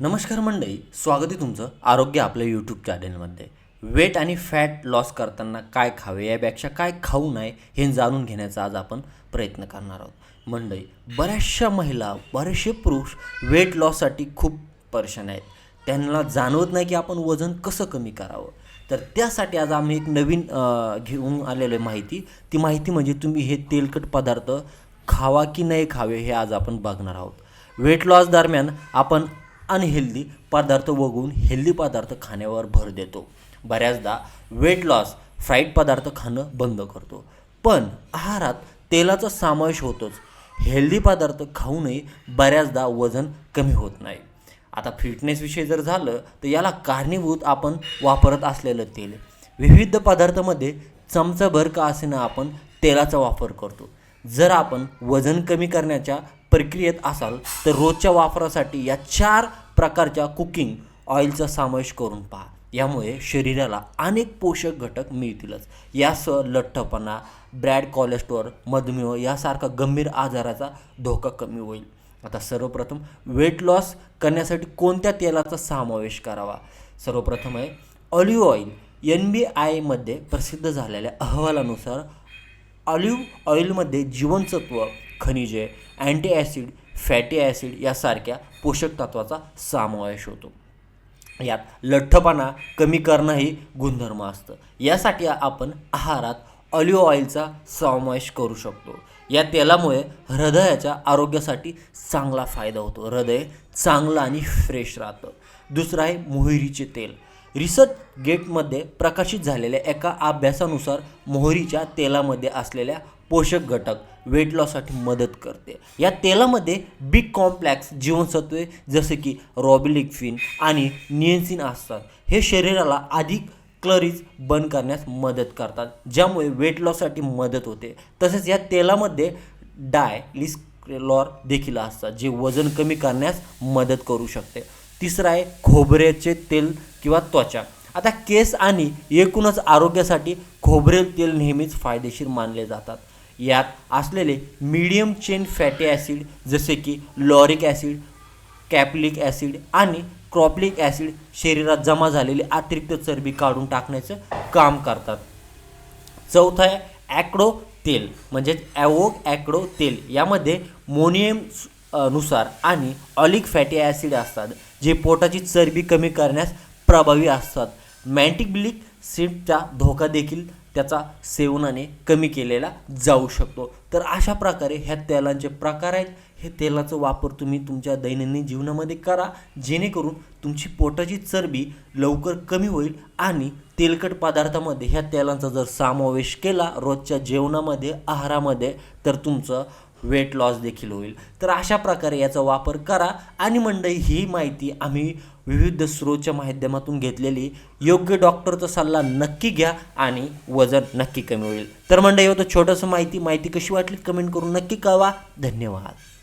नमस्कार मंडळी स्वागत आहे तुमचं आरोग्य आपल्या यूट्यूब चॅनलमध्ये वेट आणि फॅट लॉस करताना काय खावे यापेक्षा काय खाऊ नये हे जाणून घेण्याचा आज आपण प्रयत्न करणार आहोत. मंडळी बऱ्याचशा महिला बरेचसे पुरुष वेट लॉससाठी खूप परेशान आहेत. त्यांना जाणवत नाही की आपण वजन कसं कमी करावं. तर त्यासाठी आज आम्ही एक नवीन घेऊन आलेलो आहे माहिती. ती माहिती म्हणजे तुम्ही हे तेलकट पदार्थ खावा की नाही खावे हे आज आपण बघणार आहोत. वेट लॉस दरम्यान आपण अनहेल्दी पदार्थ वगळून हेल्दी पदार्थ खाण्यावर भर देतो. बऱ्याचदा वेट लॉस फ्राईड पदार्थ खाणं बंद करतो. पण आहारात तेलाचा समावेश होतोच. हेल्दी पदार्थ खाऊनही बऱ्याचदा वजन कमी होत नाही. आता फिटनेसविषयी जर झालं तर याला कारणीभूत आपण वापरत असलेलं तेल. विविध पदार्थामध्ये चमचाभर का असेना आपण तेलाचा वापर करतो. जर आपण वजन कमी करण्याच्या प्रक्रियेत असाल तर रोजच्या वापरासाठी या चार प्रकारच्या कुकिंग ऑइलचा समावेश करून पहा. यामुळे शरीराला अनेक पोषक घटक मिळतीलच. यासह लठ्ठपणा ब्रॅड कोलेस्ट्रॉल मधुमेह यासारखा गंभीर आजाराचा धोका कमी होईल. आता सर्वप्रथम वेट लॉस करण्यासाठी कोणत्या तेलाचा समावेश करावा? सर्वप्रथम आहे ऑलिव्ह ऑइल एन बी आयमध्ये प्रसिद्ध झालेल्या अहवालानुसार ऑलिव्ह ऑइलमध्ये जीवनसत्व खनिजे अँटी ॲसिड फॅटी ॲसिड यासारख्या पोषक तत्वाचा समावेश होतो. यात लठ्ठपणा कमी करणं ही गुणधर्म असतं. यासाठी आपण आहारात ऑलिव्ह ऑइलचा समावेश करू शकतो. या तेलामुळे हृदयाच्या आरोग्यासाठी चांगला फायदा होतो. हृदय चांगलं आणि फ्रेश राहतं. दुसरं आहे मोहरीचे तेल. रिसर्च गेटमध्ये प्रकाशित झालेल्या एका अभ्यासानुसार मोहरीच्या तेलामध्ये असलेल्या पोषक घटक वेट लॉससाठी मदत करते. या तेलामध्ये बिग कॉम्प्लेक्स जीवनसत्वे जसे की रॉबिलिक्फिन आणि नियन्सिन असतात. हे शरीराला अधिक क्लरीज बंद करण्यास मदत करतात ज्यामुळे वेट लॉससाठी मदत होते. तसेच या तेलामध्ये डाय लिस्क्रेलॉर देखील असतात जे वजन कमी करण्यास मदत करू शकते. तिसरं आहे खोबऱ्याचे तेल किंवा त्वचा. आता केस आणि एकूणच आरोग्यासाठी खोबरेल तेल नेहमीच फायदेशीर मानले जातात. यात असलेले मीडियम चेन फॅटी ॲसिड जसे की लॉरिक ॲसिड कॅप्लिक ॲसिड आणि क्रॉप्लिक ॲसिड शरीरात जमा झालेली अतिरिक्त चरबी काढून टाकण्याचं काम करतात. चौथं आहे ॲक्डो तेल म्हणजेच ॲवोक ॲक्डो तेल. यामध्ये मोनियमनुसार आणि ऑलिक फॅटी ॲसिड असतात जे पोटाची चरबी कमी करण्यास प्रभावी असतात. मॅन्टिबिलिक सीटचा धोका देखील त्याचा सेवनाने कमी केलेला जाऊ शकतो. तर अशा प्रकारे ह्या तेलांचे प्रकार आहेत. हे तेलाचा वापर तुम्ही तुमच्या दैनंदिन जीवनामध्ये करा. जेणेकरून तुमची पोटाची चरबी लवकर कमी होईल आणि तेलकट पदार्थामध्ये ह्या तेलांचा जर समावेश केला रोजच्या जेवणामध्ये आहारामध्ये तर तुमचं वेट लॉस देखील होईल. तर अशा प्रकारे याचा वापर करा. आणि मंडळी ही माहिती आम्ही विविध स्रोतच्या माध्यमातून घेतलेली योग्य डॉक्टरचा सल्ला नक्की घ्या आणि वजन नक्की कमी होईल. तर मंडळी होतं छोटंसं माहिती माहिती कशी वाटली? कमेंट करून नक्की कळवा. धन्यवाद.